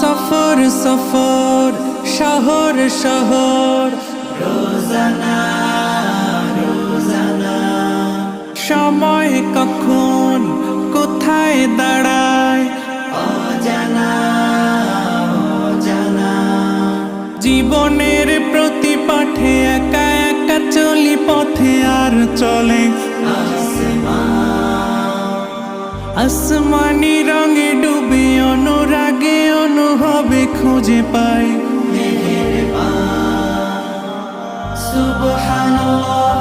সফর সফর শহর শহর। রোজানা। সময় কখন কোথায় দাঁড়ায়? অজানা অজানা। জীবনের পাঠে একা একা চলি, পথে আর চলে। আসমানি রঙে ডুবে, অনুরাগে অনুভবে খুঁজে পাই। সুবহানাল্লাহ